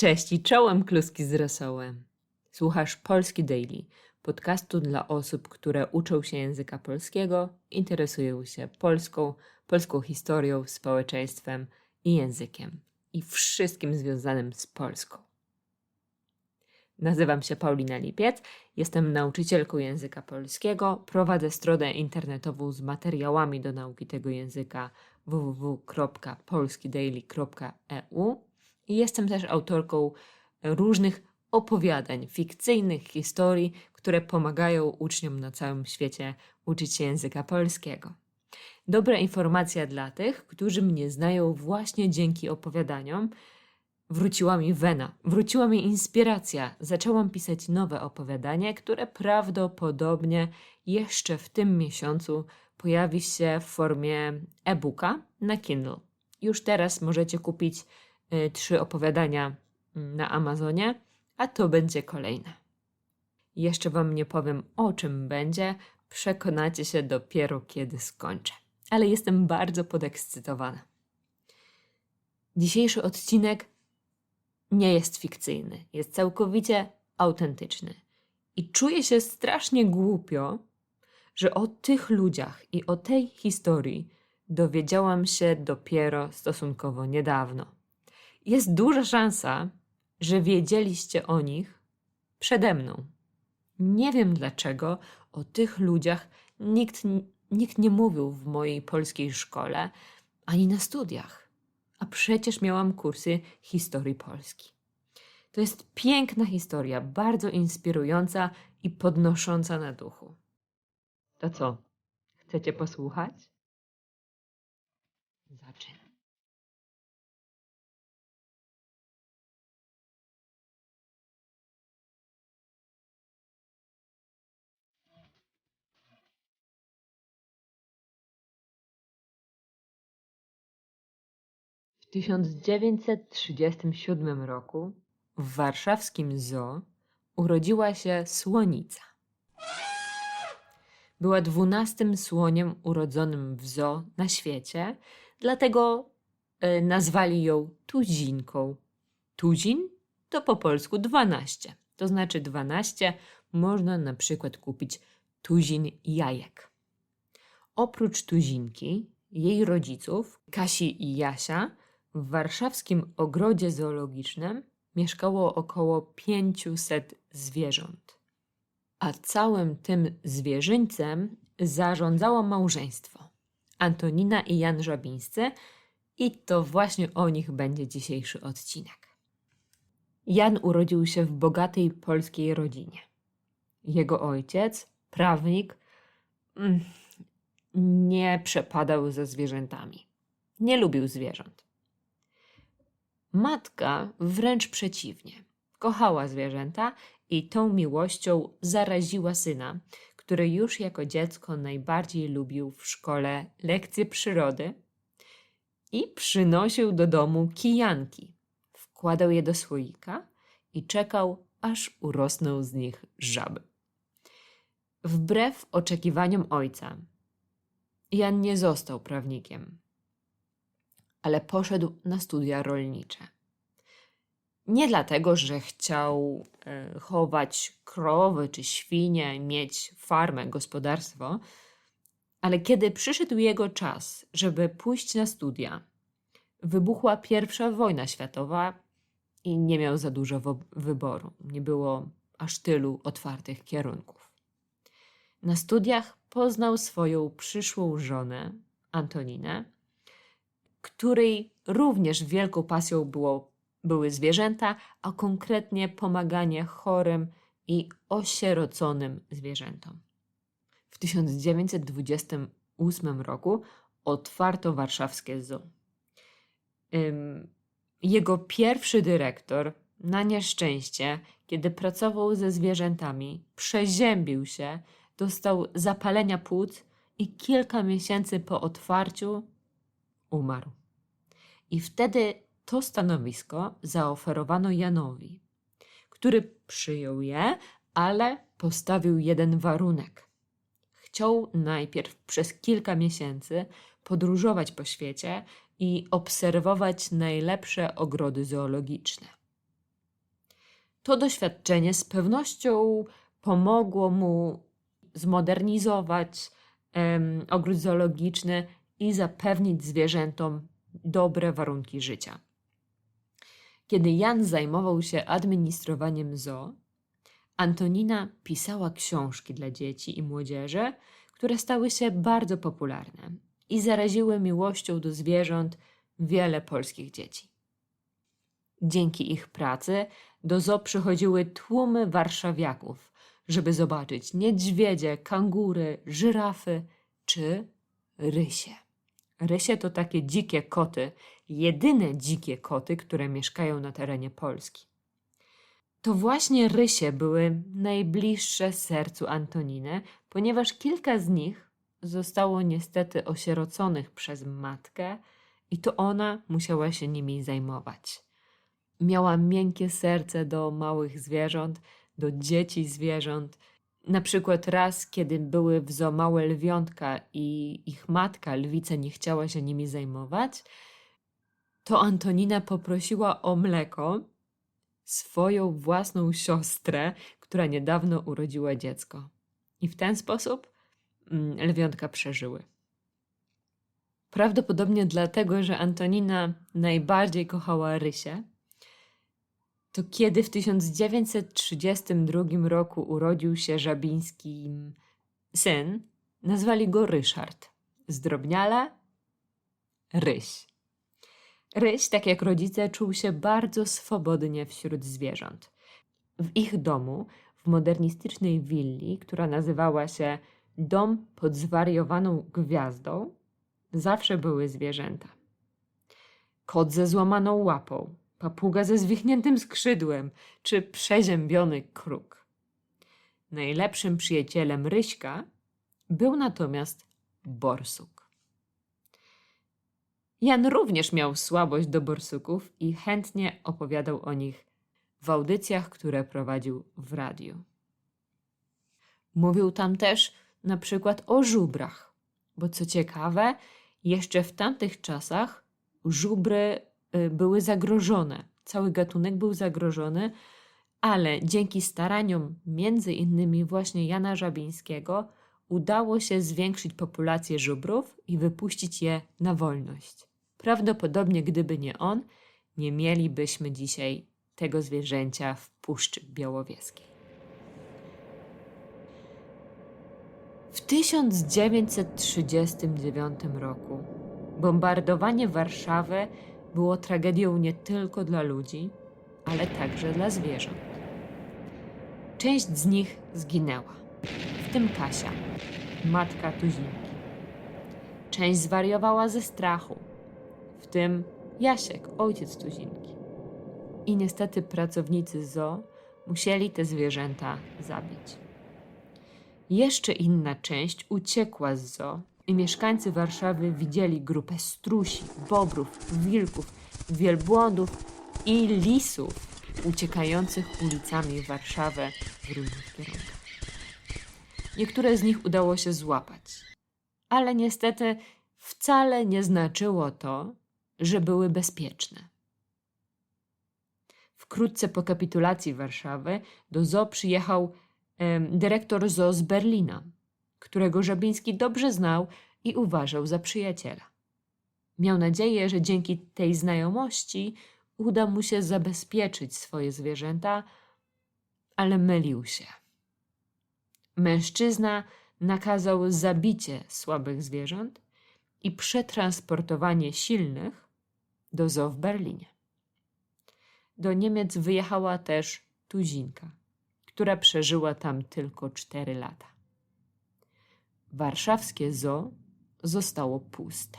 Cześć i czołem kluski z rosołem. Słuchasz Polski Daily, podcastu dla osób, które uczą się języka polskiego, interesują się polską, polską historią, społeczeństwem i językiem i wszystkim związanym z Polską. Nazywam się Paulina Lipiec, jestem nauczycielką języka polskiego, prowadzę stronę internetową z materiałami do nauki tego języka www.polskidaily.eu jestem też autorką różnych opowiadań, fikcyjnych historii, które pomagają uczniom na całym świecie uczyć się języka polskiego. Dobra informacja dla tych, którzy mnie znają właśnie dzięki opowiadaniom. Wróciła mi wena, wróciła mi inspiracja. Zaczęłam pisać nowe opowiadanie, które prawdopodobnie jeszcze w tym miesiącu pojawi się w formie e-booka na Kindle. Już teraz możecie kupić trzy opowiadania mm, na Amazonie, a to będzie kolejne. Jeszcze Wam nie powiem o czym będzie, przekonacie się dopiero kiedy skończę. Ale jestem bardzo podekscytowana. Dzisiejszy odcinek nie jest fikcyjny, jest całkowicie autentyczny. I czuję się strasznie głupio, że o tych ludziach i o tej historii dowiedziałam się dopiero stosunkowo niedawno. Jest duża szansa, że wiedzieliście o nich przede mną. Nie wiem dlaczego o tych ludziach nikt, nikt nie mówił w mojej polskiej szkole ani na studiach, a przecież miałam kursy historii Polski. To jest piękna historia, bardzo inspirująca i podnosząca na duchu. To co? Chcecie posłuchać? Zaczynam. W 1937 roku w warszawskim zoo urodziła się słonica. Była dwunastym słoniem urodzonym w zoo na świecie, dlatego y, nazwali ją tuzinką. Tuzin to po polsku dwanaście, to znaczy dwanaście można na przykład kupić tuzin jajek. Oprócz tuzinki, jej rodziców, Kasi i Jasia, w warszawskim ogrodzie zoologicznym mieszkało około 500 zwierząt. A całym tym zwierzyńcem zarządzało małżeństwo Antonina i Jan Żabińscy i to właśnie o nich będzie dzisiejszy odcinek. Jan urodził się w bogatej polskiej rodzinie. Jego ojciec, prawnik, mm, nie przepadał ze zwierzętami. Nie lubił zwierząt. Matka wręcz przeciwnie. Kochała zwierzęta i tą miłością zaraziła syna, który już jako dziecko najbardziej lubił w szkole lekcje przyrody i przynosił do domu kijanki. Wkładał je do słoika i czekał, aż urosną z nich żaby. Wbrew oczekiwaniom ojca, Jan nie został prawnikiem ale poszedł na studia rolnicze. Nie dlatego, że chciał e, chować krowy czy świnie, mieć farmę, gospodarstwo, ale kiedy przyszedł jego czas, żeby pójść na studia, wybuchła pierwsza wojna światowa i nie miał za dużo wyboru. Nie było aż tylu otwartych kierunków. Na studiach poznał swoją przyszłą żonę, Antoninę, której również wielką pasją było, były zwierzęta, a konkretnie pomaganie chorym i osieroconym zwierzętom. W 1928 roku otwarto warszawskie zoo. Jego pierwszy dyrektor, na nieszczęście, kiedy pracował ze zwierzętami, przeziębił się, dostał zapalenia płuc i kilka miesięcy po otwarciu umarł. I wtedy to stanowisko zaoferowano Janowi, który przyjął je, ale postawił jeden warunek. Chciał najpierw przez kilka miesięcy podróżować po świecie i obserwować najlepsze ogrody zoologiczne. To doświadczenie z pewnością pomogło mu zmodernizować em, ogród zoologiczny i zapewnić zwierzętom dobre warunki życia. Kiedy Jan zajmował się administrowaniem zoo, Antonina pisała książki dla dzieci i młodzieży, które stały się bardzo popularne i zaraziły miłością do zwierząt wiele polskich dzieci. Dzięki ich pracy do zoo przychodziły tłumy warszawiaków, żeby zobaczyć niedźwiedzie, kangury, żyrafy czy rysie. Rysie to takie dzikie koty, jedyne dzikie koty, które mieszkają na terenie Polski. To właśnie rysie były najbliższe sercu Antoniny, ponieważ kilka z nich zostało niestety osieroconych przez matkę i to ona musiała się nimi zajmować. Miała miękkie serce do małych zwierząt, do dzieci zwierząt. Na przykład raz, kiedy były w zoo małe lwiątka i ich matka, lwica, nie chciała się nimi zajmować, to Antonina poprosiła o mleko swoją własną siostrę, która niedawno urodziła dziecko. I w ten sposób mm, lwiątka przeżyły. Prawdopodobnie dlatego, że Antonina najbardziej kochała Rysię, to kiedy w 1932 roku urodził się żabiński syn, nazwali go Ryszard. Zdrobniale Ryś. Ryś, tak jak rodzice, czuł się bardzo swobodnie wśród zwierząt. W ich domu, w modernistycznej willi, która nazywała się Dom pod zwariowaną gwiazdą, zawsze były zwierzęta. Kot ze złamaną łapą, papuga ze zwichniętym skrzydłem czy przeziębiony kruk. Najlepszym przyjacielem Ryśka był natomiast borsuk. Jan również miał słabość do borsuków i chętnie opowiadał o nich w audycjach, które prowadził w radiu. Mówił tam też na przykład o żubrach, bo co ciekawe, jeszcze w tamtych czasach żubry były zagrożone. Cały gatunek był zagrożony, ale dzięki staraniom między innymi właśnie Jana Żabińskiego udało się zwiększyć populację żubrów i wypuścić je na wolność. Prawdopodobnie gdyby nie on, nie mielibyśmy dzisiaj tego zwierzęcia w Puszczy Białowieskiej. W 1939 roku bombardowanie Warszawy było tragedią nie tylko dla ludzi, ale także dla zwierząt. Część z nich zginęła, w tym Kasia, matka Tuzinki. Część zwariowała ze strachu, w tym Jasiek, ojciec Tuzinki. I niestety pracownicy zoo musieli te zwierzęta zabić. Jeszcze inna część uciekła z zoo i mieszkańcy Warszawy widzieli grupę strusi, bobrów, wilków, wielbłądów i lisów uciekających ulicami Warszawy w różnych kierunkach. Niektóre z nich udało się złapać, ale niestety wcale nie znaczyło to, że były bezpieczne. Wkrótce po kapitulacji Warszawy do zoo przyjechał em, dyrektor zoo z Berlina, którego Żabiński dobrze znał i uważał za przyjaciela. Miał nadzieję, że dzięki tej znajomości uda mu się zabezpieczyć swoje zwierzęta, ale mylił się. Mężczyzna nakazał zabicie słabych zwierząt i przetransportowanie silnych do zoo w Berlinie. Do Niemiec wyjechała też Tuzinka, która przeżyła tam tylko cztery lata. Warszawskie zoo zostało puste.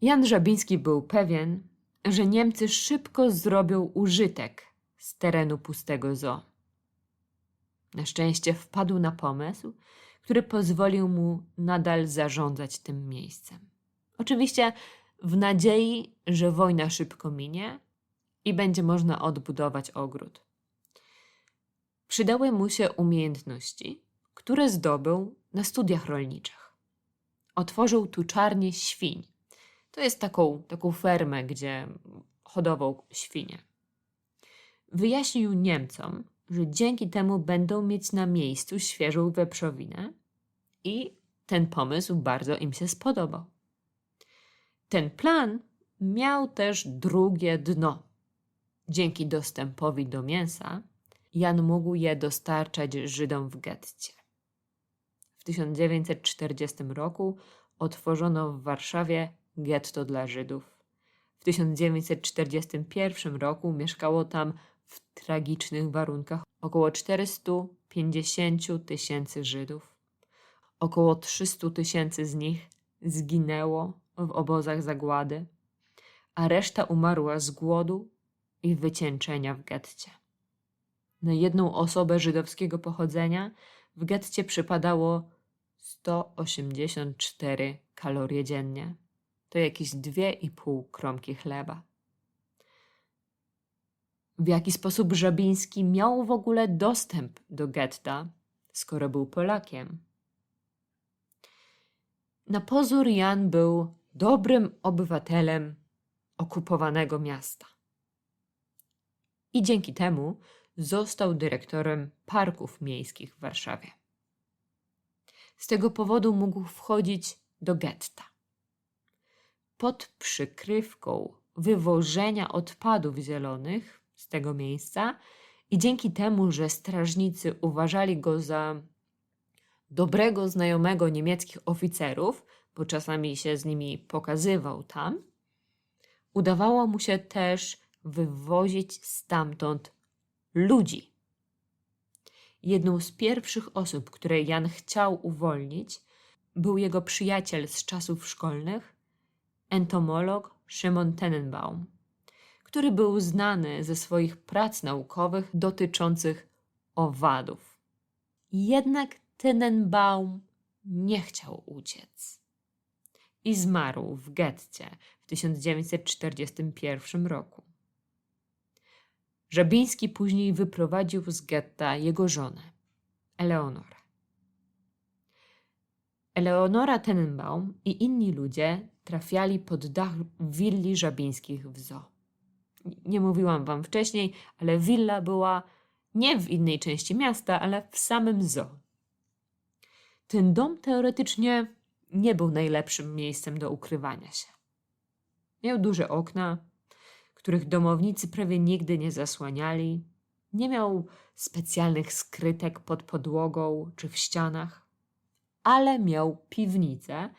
Jan Żabiński był pewien, że Niemcy szybko zrobią użytek z terenu pustego zoo. Na szczęście wpadł na pomysł, który pozwolił mu nadal zarządzać tym miejscem. Oczywiście w nadziei, że wojna szybko minie i będzie można odbudować ogród. Przydały mu się umiejętności, które zdobył na studiach rolniczych. Otworzył tuczarnię świń. To jest taką, taką fermę, gdzie hodował świnie. Wyjaśnił Niemcom, że dzięki temu będą mieć na miejscu świeżą wieprzowinę i ten pomysł bardzo im się spodobał. Ten plan miał też drugie dno. Dzięki dostępowi do mięsa Jan mógł je dostarczać Żydom w getcie. W 1940 roku otworzono w Warszawie getto dla Żydów. W 1941 roku mieszkało tam w tragicznych warunkach około 450 tysięcy Żydów. Około 300 tysięcy z nich zginęło w obozach zagłady, a reszta umarła z głodu i wycieńczenia w getcie. Na jedną osobę żydowskiego pochodzenia w getcie przypadało 184 kalorie dziennie. To jakieś 2,5 kromki chleba. W jaki sposób Żabiński miał w ogóle dostęp do getta, skoro był Polakiem? Na pozór Jan był dobrym obywatelem okupowanego miasta. I dzięki temu został dyrektorem parków miejskich w Warszawie. Z tego powodu mógł wchodzić do getta. Pod przykrywką wywożenia odpadów zielonych z tego miejsca i dzięki temu, że strażnicy uważali go za dobrego znajomego niemieckich oficerów, bo czasami się z nimi pokazywał tam, udawało mu się też wywozić stamtąd ludzi. Jedną z pierwszych osób, które Jan chciał uwolnić, był jego przyjaciel z czasów szkolnych, entomolog Szymon Tenenbaum, który był znany ze swoich prac naukowych dotyczących owadów. Jednak Tenenbaum nie chciał uciec i zmarł w getcie w 1941 roku. Żabiński później wyprowadził z getta jego żonę, Eleonorę. Eleonora Tenenbaum i inni ludzie trafiali pod dach willi żabińskich w zoo. Nie mówiłam wam wcześniej, ale willa była nie w innej części miasta, ale w samym zoo. Ten dom teoretycznie nie był najlepszym miejscem do ukrywania się. Miał duże okna, których domownicy prawie nigdy nie zasłaniali. Nie miał specjalnych skrytek pod podłogą czy w ścianach, ale miał piwnicę,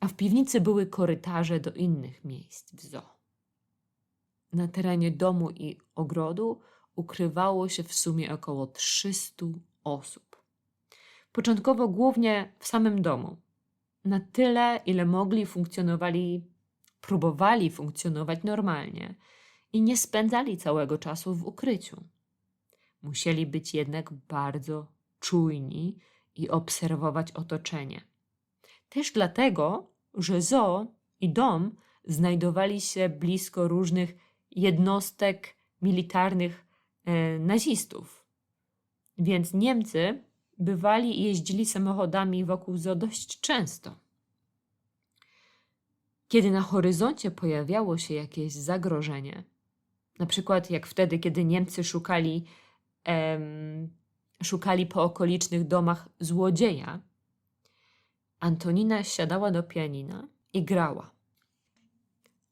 a w piwnicy były korytarze do innych miejsc w zoo. Na terenie domu i ogrodu ukrywało się w sumie około 300 osób. Początkowo głównie w samym domu. Na tyle, ile mogli, funkcjonowali, próbowali funkcjonować normalnie i nie spędzali całego czasu w ukryciu. Musieli być jednak bardzo czujni i obserwować otoczenie. Też dlatego, że zoo i dom znajdowali się blisko różnych jednostek militarnych e, nazistów. Więc Niemcy bywali i jeździli samochodami wokół zoo dość często. Kiedy na horyzoncie pojawiało się jakieś zagrożenie, na przykład jak wtedy, kiedy Niemcy szukali, em, szukali po okolicznych domach złodzieja, Antonina siadała do pianina i grała.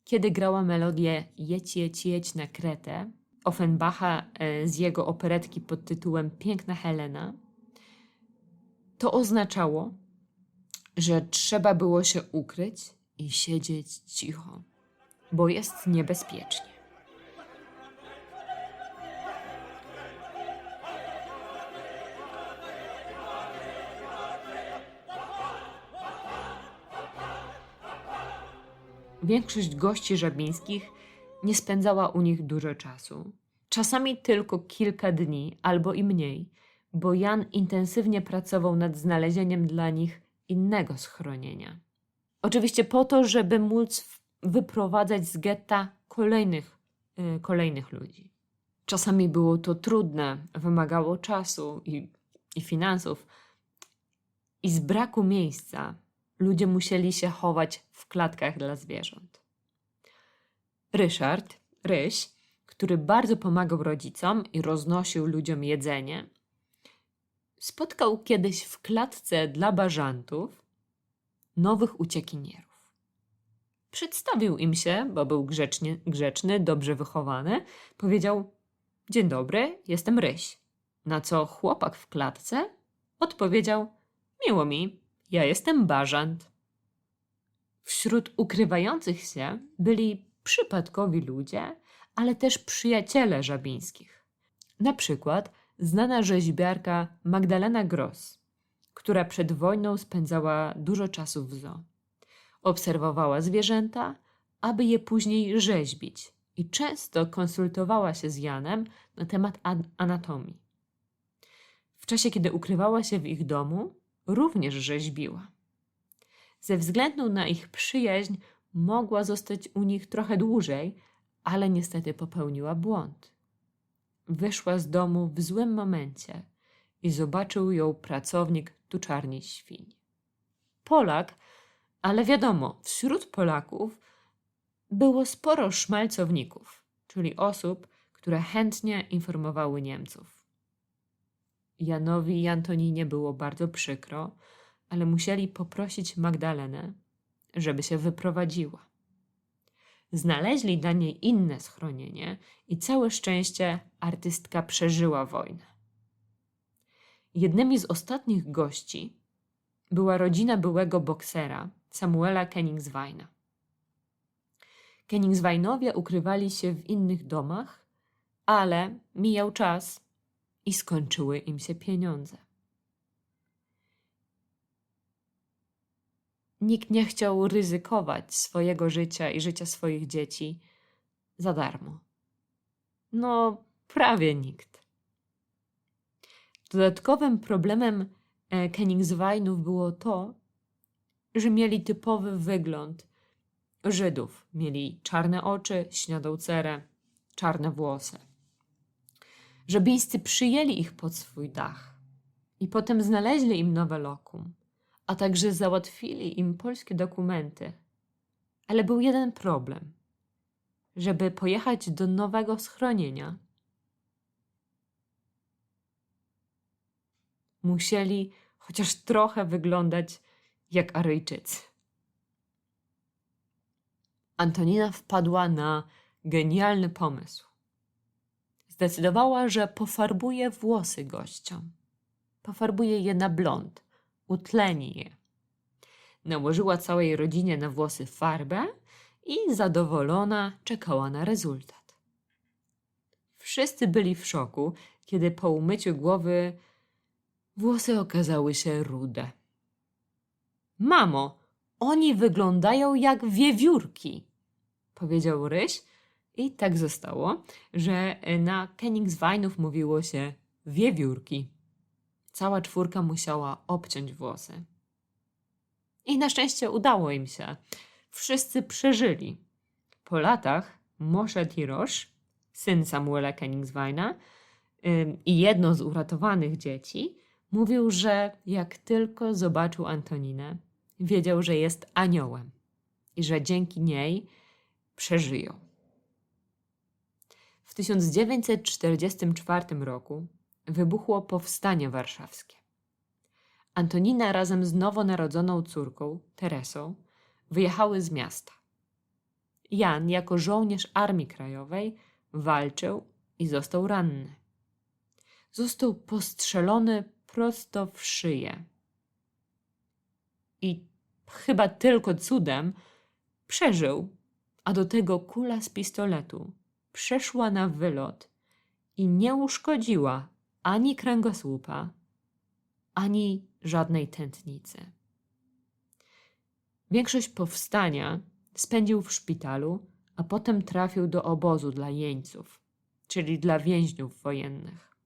Kiedy grała melodię Jedź, jedź, jedź na Kretę, Offenbacha e, z jego operetki pod tytułem Piękna Helena, to oznaczało, że trzeba było się ukryć i siedzieć cicho, bo jest niebezpiecznie. Większość gości żabińskich nie spędzała u nich dużo czasu. Czasami tylko kilka dni albo i mniej, bo Jan intensywnie pracował nad znalezieniem dla nich innego schronienia. Oczywiście po to, żeby móc wyprowadzać z getta kolejnych, yy, kolejnych ludzi. Czasami było to trudne, wymagało czasu i, i finansów, i z braku miejsca ludzie musieli się chować w klatkach dla zwierząt. Ryszard, Ryś, który bardzo pomagał rodzicom i roznosił ludziom jedzenie, spotkał kiedyś w klatce dla bażantów nowych uciekinierów. Przedstawił im się, bo był grzecznie, grzeczny, dobrze wychowany. Powiedział: Dzień dobry, jestem Ryś. Na co chłopak w klatce odpowiedział: Miło mi, ja jestem bażant. Wśród ukrywających się byli przypadkowi ludzie, ale też przyjaciele żabińskich. Na przykład znana rzeźbiarka Magdalena Gross, która przed wojną spędzała dużo czasu w zoo. Obserwowała zwierzęta, aby je później rzeźbić i często konsultowała się z Janem na temat an- anatomii. W czasie, kiedy ukrywała się w ich domu, również rzeźbiła. Ze względu na ich przyjaźń mogła zostać u nich trochę dłużej, ale niestety popełniła błąd. Wyszła z domu w złym momencie i zobaczył ją pracownik tuczarni świń. Polak, ale wiadomo, wśród Polaków było sporo szmalcowników, czyli osób, które chętnie informowały Niemców. Janowi i Antoninie było bardzo przykro, ale musieli poprosić Magdalenę, żeby się wyprowadziła. Znaleźli dla niej inne schronienie i całe szczęście artystka przeżyła wojnę. Jednymi z ostatnich gości była rodzina byłego boksera Samuela Kenningsweina. Kenningsweinowie ukrywali się w innych domach, ale mijał czas i skończyły im się pieniądze. Nikt nie chciał ryzykować swojego życia i życia swoich dzieci za darmo. No, prawie nikt. Dodatkowym problemem e, Kenningsweinów było to, że mieli typowy wygląd Żydów. Mieli czarne oczy, śniadą cerę, czarne włosy. Żebińscy przyjęli ich pod swój dach i potem znaleźli im nowe lokum, a także załatwili im polskie dokumenty. Ale był jeden problem. Żeby pojechać do nowego schronienia, musieli chociaż trochę wyglądać jak Aryjczycy. Antonina wpadła na genialny pomysł. Zdecydowała, że pofarbuje włosy gościom. Pofarbuje je na blond, utleni je. Nałożyła całej rodzinie na włosy farbę i zadowolona czekała na rezultat. Wszyscy byli w szoku, kiedy po umyciu głowy włosy okazały się rude. Mamo, oni wyglądają jak wiewiórki, powiedział Ryś. I tak zostało, że na Kenningsweinów mówiło się wiewiórki. Cała czwórka musiała obciąć włosy. I na szczęście udało im się. Wszyscy przeżyli. Po latach Moshe Tirosz, syn Samuela Kenningsweina ym, i jedno z uratowanych dzieci, mówił, że jak tylko zobaczył Antoninę, wiedział, że jest aniołem i że dzięki niej przeżyją. W 1944 roku wybuchło Powstanie Warszawskie. Antonina razem z nowonarodzoną córką, Teresą, wyjechały z miasta. Jan, jako żołnierz Armii Krajowej, walczył i został ranny. Został postrzelony prosto w szyję. I chyba tylko cudem przeżył, a do tego kula z pistoletu przeszła na wylot i nie uszkodziła ani kręgosłupa, ani żadnej tętnicy. Większość powstania spędził w szpitalu, a potem trafił do obozu dla jeńców, czyli dla więźniów wojennych.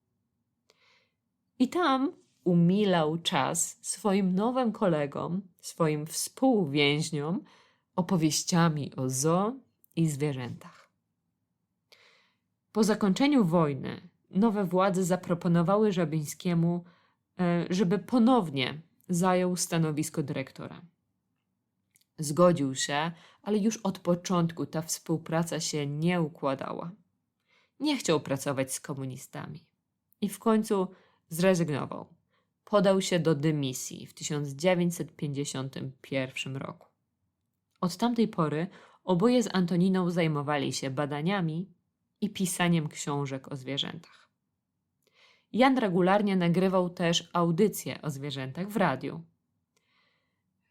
I tam umilał czas swoim nowym kolegom, swoim współwięźniom opowieściami o zoo i zwierzętach. Po zakończeniu wojny nowe władze zaproponowały Żabińskiemu, e, żeby ponownie zajął stanowisko dyrektora. Zgodził się, ale już od początku ta współpraca się nie układała. Nie chciał pracować z komunistami i w końcu zrezygnował. Podał się do dymisji w 1951 roku. Od tamtej pory oboje z Antoniną zajmowali się badaniami i pisaniem książek o zwierzętach. Jan regularnie nagrywał też audycje o zwierzętach w radiu.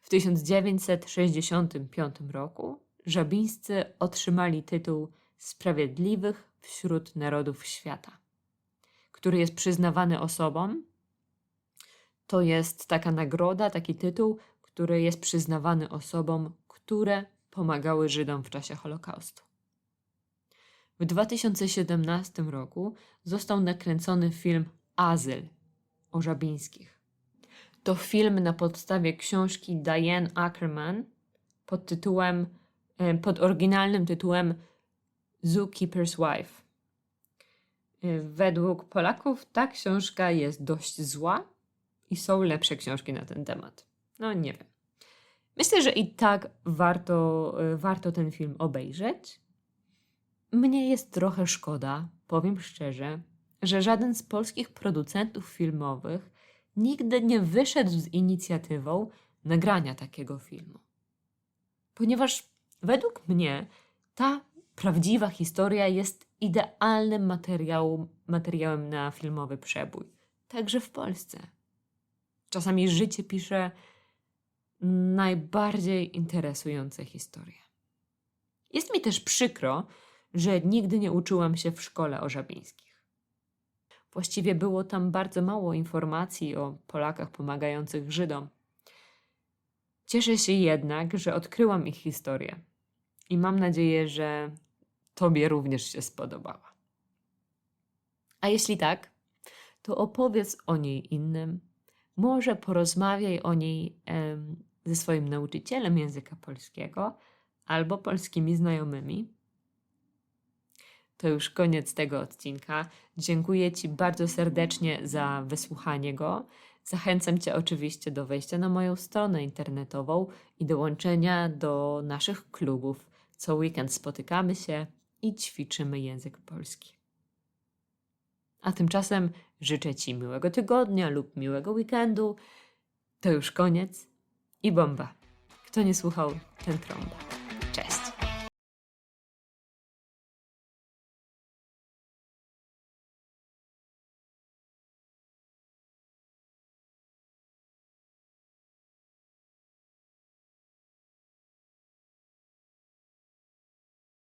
W 1965 roku Żabińscy otrzymali tytuł Sprawiedliwych wśród Narodów Świata, który jest przyznawany osobom. To jest taka nagroda, taki tytuł, który jest przyznawany osobom, które pomagały Żydom w czasie Holokaustu. W 2017 roku został nakręcony film Azyl o Żabińskich. To film na podstawie książki Diane Ackerman pod tytułem, e, pod oryginalnym tytułem Zookeeper's Wife. E, Według Polaków ta książka jest dość zła i są lepsze książki na ten temat. No nie wiem. Myślę, że i tak warto, e, warto ten film obejrzeć. Mnie jest trochę szkoda, powiem szczerze, że żaden z polskich producentów filmowych nigdy nie wyszedł z inicjatywą nagrania takiego filmu. Ponieważ według mnie ta prawdziwa historia jest idealnym materiału, materiałem na filmowy przebój, także w Polsce. Czasami życie pisze najbardziej interesujące historie. Jest mi też przykro, że nigdy nie uczyłam się w szkole o Żabińskich. Właściwie było tam bardzo mało informacji o Polakach pomagających Żydom. Cieszę się jednak, że odkryłam ich historię i mam nadzieję, że Tobie również się spodobała. A jeśli tak, to opowiedz o niej innym. Może porozmawiaj o niej em, ze swoim nauczycielem języka polskiego albo polskimi znajomymi. To już koniec tego odcinka. Dziękuję Ci bardzo serdecznie za wysłuchanie go. Zachęcam Cię oczywiście do wejścia na moją stronę internetową i dołączenia do naszych klubów. Co weekend spotykamy się i ćwiczymy język polski. A tymczasem życzę Ci miłego tygodnia lub miłego weekendu. To już koniec i bomba. Kto nie słuchał, ten trąba.